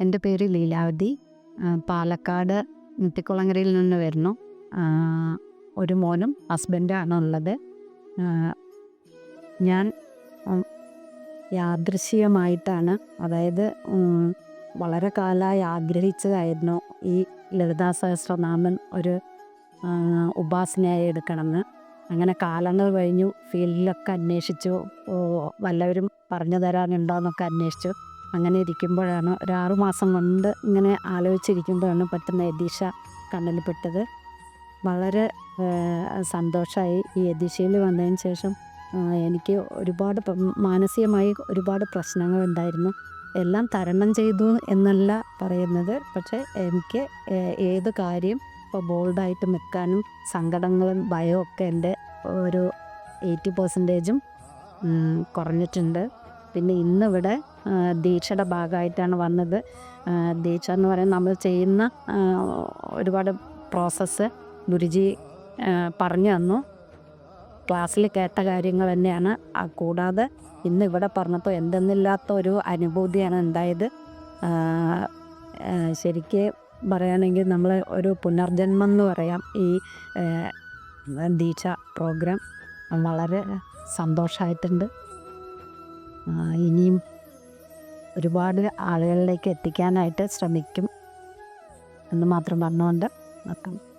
എന്റെ പേര് ലീലാവതി. പാലക്കാട് മുത്തിക്കുളങ്ങരയിൽ നിന്ന് വരുന്നു. ഒരു മോനും ഹസ്ബൻഡാണ് ഉള്ളത് ഞാൻ യാദൃശ്യമായിട്ടാണ് അതായത് വളരെ കാലമായി ആഗ്രഹിച്ചതായിരുന്നു ഈ ലളിതാ സഹസ്രനാമൻ ഒരു ഉപാസനയായി എടുക്കണമെന്ന്. അങ്ങനെ കാലങ്ങൾ കഴിഞ്ഞു ഫീൽഡിലൊക്കെ അന്വേഷിച്ചു വല്ലവരും പറഞ്ഞു തരാനുണ്ടോ എന്നൊക്കെ അന്വേഷിച്ചു. അങ്ങനെ ഇരിക്കുമ്പോഴാണ് ഒരു ആറു മാസം കൊണ്ട് ഇങ്ങനെ ആലോചിച്ചിരിക്കുമ്പോഴാണ് പെട്ടെന്ന് യതീഷ കണ്ണിൽപ്പെട്ടത്. വളരെ സന്തോഷമായി ഈ യതീഷയിൽ വന്നതിന് ശേഷം എനിക്ക് ഒരുപാട് മാനസികമായി ഒരുപാട് പ്രശ്നങ്ങൾ ഉണ്ടായിരുന്നു. എല്ലാം തരണം ചെയ്തു എന്നല്ല പറയുന്നത്. പക്ഷേ എനിക്ക് ഏത് കാര്യം ഇപ്പോൾ ബോൾഡായിട്ട് നിൽക്കാനും സങ്കടങ്ങളും ഭയവും ഒക്കെ എന്റെ ഒരു എയ്റ്റി പെർസെന്റേജും കുറഞ്ഞിട്ടുണ്ട്. പിന്നെ ഇന്നിവിടെ ദീക്ഷയുടെ ഭാഗമായിട്ടാണ് വന്നത്. ദീക്ഷ എന്ന് പറയുന്നത് നമ്മൾ ചെയ്യുന്ന ഒരുപാട് പ്രോസസ്സ് ഗുരുജി പറഞ്ഞു തന്നു. ക്ലാസ്സിൽ കേട്ട കാര്യങ്ങൾ തന്നെയാണ്. കൂടാതെ ഇന്ന് ഇവിടെ പറഞ്ഞപ്പോൾ എന്തെന്നില്ലാത്ത ഒരു അനുഭൂതിയാണ് ഉണ്ടായത്. ശരിക്ക് പറയുകയാണെങ്കിൽ നമ്മൾ ഒരു പുനർജന്മം എന്ന് പറയാം ഈ ദീക്ഷ പ്രോഗ്രാം. വളരെ സന്തോഷമായിട്ടുണ്ട്. ഇനിയും ഒരുപാട് ആളുകളിലേക്ക് എത്തിക്കാനായിട്ട് ശ്രമിക്കും എന്ന് മാത്രം പറഞ്ഞുകൊണ്ട് നിർത്താം